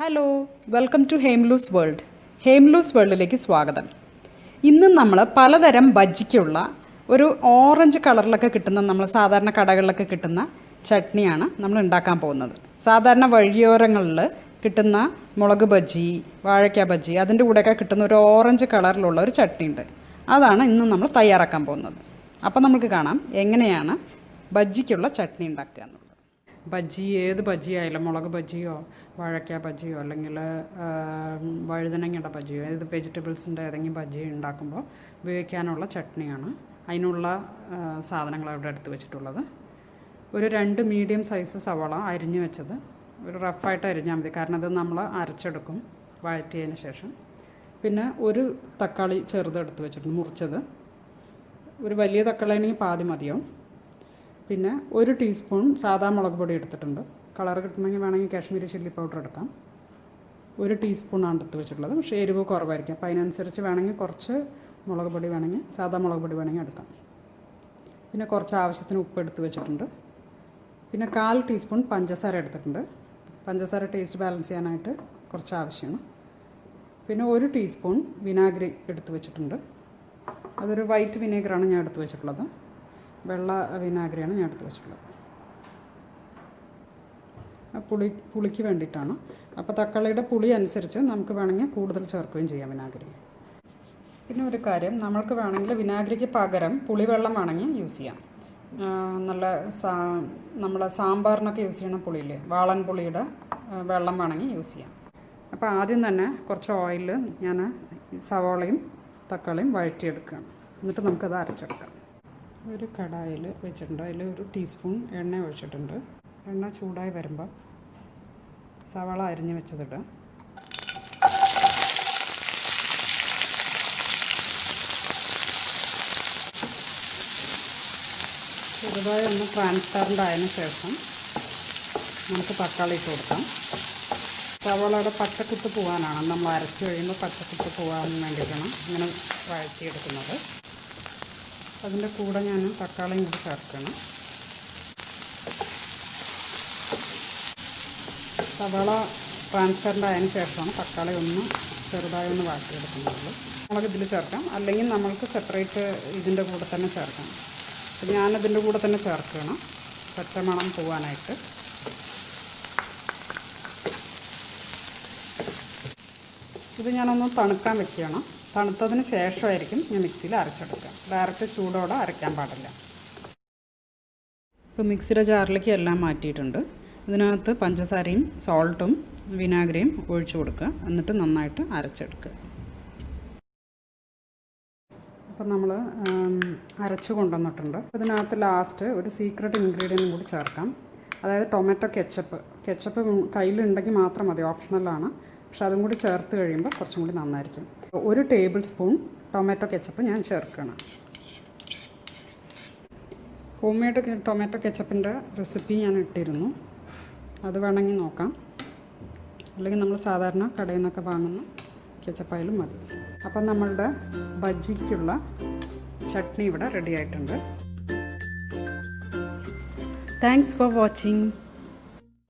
Hello welcome to Hemlus world Hemlus വേൾഡിലേക്ക് സ്വാഗതം. ഇന്ന് നമ്മൾ പലതരം ബജ്ജിക്കുള്ള ഒരു ഓറഞ്ച് കളറിലൊക്കെ കിട്ടുന്ന നമ്മൾ സാധാരണ കടകളിലൊക്കെ കിട്ടുന്ന ചട്നിയാണ് നമ്മൾ ഉണ്ടാക്കാൻ പോകുന്നത്. സാധാരണ വഴിയോരങ്ങളിൽ കിട്ടുന്ന മുളക് ബജ്ജി വാഴയ്ക്ക ബജ്ജി അതിന്റെ കൂടെയൊക്കെ കിട്ടുന്ന ഒരു ഓറഞ്ച് കളറിലുള്ള ഒരു ചട്നി ഉണ്ട് അതാണ് ഇന്ന് നമ്മൾ തയ്യാറാക്കാൻ പോകുന്നത്. അപ്പോൾ നമുക്ക് കാണാം എങ്ങനെയാണ് ബജ്ജിക്കുള്ള ചട്നി ഉണ്ടാക്കുക എന്നുള്ളത്. ബജ്ജി ഏത് ബജ്ജി ആയാലും മുളക് ബജ്ജിയോ വാഴയ്ക്ക ബജ്ജിയോ അല്ലെങ്കിൽ വഴുതനങ്ങയുടെ ബജ്ജിയോ ഏത് വെജിറ്റബിൾസിന്റെ ഏതെങ്കിലും ബജ്ജി ഉണ്ടാക്കുമ്പോൾ ഉപയോഗിക്കാനുള്ള ചട്നിയാണ്. അതിനുള്ള സാധനങ്ങൾ ഇവിടെ എടുത്ത് വെച്ചിട്ടുള്ളത്. ഒരു രണ്ട് മീഡിയം സൈസ് സവാള അരിഞ്ഞു വെച്ചത്. ഒരു റഫായിട്ട് അരിഞ്ഞാൽ മതി. കാരണം അത് നമ്മൾ അരച്ചെടുക്കും വഴറ്റിയതിന് ശേഷം. പിന്നെ ഒരു തക്കാളി ചെറുതെടുത്ത് വെച്ചിട്ടുണ്ട് മുറിച്ചത്. ഒരു വലിയ തക്കാളി ആണെങ്കിൽ പാതി മതിയാവും. പിന്നെ ഒരു ടീസ്പൂൺ സാദാ മുളക് പൊടി എടുത്തിട്ടുണ്ട്. കളർ കിട്ടണമെങ്കിൽ വേണമെങ്കിൽ കാശ്മീരി ചില്ലി പൗഡർ എടുക്കാം. ഒരു ടീസ്പൂണാണ് എടുത്ത് വെച്ചിട്ടുള്ളത്. പക്ഷേ എരിവ് കുറവായിരിക്കും. അപ്പോൾ അതിനനുസരിച്ച് വേണമെങ്കിൽ കുറച്ച് മുളക് പൊടി വേണമെങ്കിൽ സാദാ മുളക് പൊടി വേണമെങ്കിൽ എടുക്കാം. പിന്നെ കുറച്ച് ആവശ്യത്തിന് ഉപ്പ് എടുത്ത് വെച്ചിട്ടുണ്ട്. പിന്നെ കാൽ ടീസ്പൂൺ പഞ്ചസാര എടുത്തിട്ടുണ്ട്. പഞ്ചസാര ടേസ്റ്റ് ബാലൻസ് ചെയ്യാനായിട്ട് കുറച്ച് ആവശ്യമാണ്. പിന്നെ ഒരു ടീസ്പൂൺ വിനാഗിരി എടുത്ത് വെച്ചിട്ടുണ്ട്. അതൊരു വൈറ്റ് വിനേഗറാണ് ഞാൻ എടുത്ത് വെച്ചിട്ടുള്ളത്. വെള്ള വിനാഗിരിയാണ് ഞാൻ എടുത്ത് വെച്ചിട്ടുള്ളത്. പുളി പുളിക്ക് വേണ്ടിയിട്ടാണ്. അപ്പോൾ തക്കാളിയുടെ പുളി അനുസരിച്ച് നമുക്ക് വേണമെങ്കിൽ കൂടുതൽ ചേർക്കുകയും ചെയ്യാം വിനാഗിരി. പിന്നെ ഒരു കാര്യം നമ്മൾക്ക് വേണമെങ്കിൽ വിനാഗിരിക്ക് പകരം പുളിവെള്ളം വേണമെങ്കിൽ യൂസ് ചെയ്യാം. നല്ല സാ നമ്മളെ സാമ്പാറിനൊക്കെ യൂസ് ചെയ്യണ പുളിയില്ലേ വാളൻ പുളിയുടെ വെള്ളം വേണമെങ്കിൽ യൂസ് ചെയ്യാം. അപ്പോൾ ആദ്യം തന്നെ കുറച്ച് ഓയിൽ ഞാൻ സവാളയും തക്കാളിയും വഴറ്റിയെടുക്കുകയാണ്. എന്നിട്ട് നമുക്കത് അരച്ചെടുക്കാം. ഒരു കടായിൽ വെച്ചിട്ടുണ്ട്. അതിൽ ഒരു ടീസ്പൂൺ എണ്ണ ഒഴിച്ചിട്ടുണ്ട്. എണ്ണ ചൂടായി വരുമ്പോൾ സവാള അരിഞ്ഞ് വെച്ചതിടാം. ചെറുതായി ഒന്ന് ട്രാൻസ്പെറന്റ് ആയതിനു ശേഷം നമുക്ക് തക്കാളി ഇട്ട് കൊടുക്കാം. സവാളയുടെ പച്ചക്കുത്ത് പോകാനാണ് നമ്മൾ അരച്ച് കഴിയുമ്പോൾ പച്ചക്കുത്ത് പോകാൻ വേണ്ടിയിട്ടാണ് ഇങ്ങനെ വഴറ്റിയെടുക്കുന്നത്. അതിന്റെ കൂടെ ഞാൻ തക്കാളിയും കൂടി ചേർക്കണം. സവാള ട്രാൻസ്പെറന്റ് ആയതിനു ശേഷമാണ് തക്കാളി ഒന്ന് ചെറുതായി ഒന്ന് വാട്ടിയെടുക്കുന്നത്. നമുക്ക് ഇതിൽ ചേർക്കാം. അല്ലെങ്കിൽ നമ്മൾക്ക് സെപ്പറേറ്റ് ഇതിന്റെ കൂടെ തന്നെ ചേർക്കാം. അപ്പം ഞാനതിന്റെ കൂടെ തന്നെ ചേർക്കണം. പച്ചമണം പോവാനായിട്ട്. ഇത് ഞാനൊന്ന് തണുക്കാൻ വെക്കുകയാണ് തണുത്തതിന് ശേഷമായിരിക്കും ഞാൻ മിക്സിയിൽ അരച്ചെടുക്കുക. ഡയറക്റ്റ് ചൂടോടെ അരയ്ക്കാൻ പാടില്ല. ഇപ്പോൾ മിക്സിയുടെ ജാറിലേക്ക് എല്ലാം മാറ്റിയിട്ടുണ്ട്. ഇതിനകത്ത് പഞ്ചസാരയും സോൾട്ടും വിനാഗിരിയും ഒഴിച്ചു കൊടുക്കുക. എന്നിട്ട് നന്നായിട്ട് അരച്ചെടുക്കുക. അപ്പം നമ്മൾ അരച്ച് കൊണ്ടുവന്നിട്ടുണ്ട്. ഇതിനകത്ത് ലാസ്റ്റ് ഒരു സീക്രട്ട് ഇൻഗ്രീഡിയന്റും കൂടി ചേർക്കാം. അതായത് ടൊമാറ്റോ കെച്ചപ്പ് കെച്ചപ്പ് കയ്യിലുണ്ടെങ്കിൽ മാത്രം മതി. ഓപ്ഷണലാണ് പക്ഷെ അതും കൂടി ചേർത്ത് കഴിയുമ്പോൾ കുറച്ചും കൂടി നന്നായിരിക്കും. ഒരു ടേബിൾ സ്പൂൺ ടൊമാറ്റോ കെച്ചപ്പ് ഞാൻ ചേർക്കണം. ഹോം മെയ്ഡ് ടൊമാറ്റോ കെച്ചപ്പിന്റെ റെസിപ്പി ഞാൻ ഇട്ടിരുന്നു. അത് വേണമെങ്കിൽ നോക്കാം. അല്ലെങ്കിൽ നമ്മൾ സാധാരണ കടയിൽ നിന്നൊക്കെ വാങ്ങുന്ന കെച്ചപ്പായാലും മതി. അപ്പം നമ്മളുടെ ബജ്ജിക്കുള്ള ചട്നി ഇവിടെ റെഡി ആയിട്ടുണ്ട്. Thanks for watching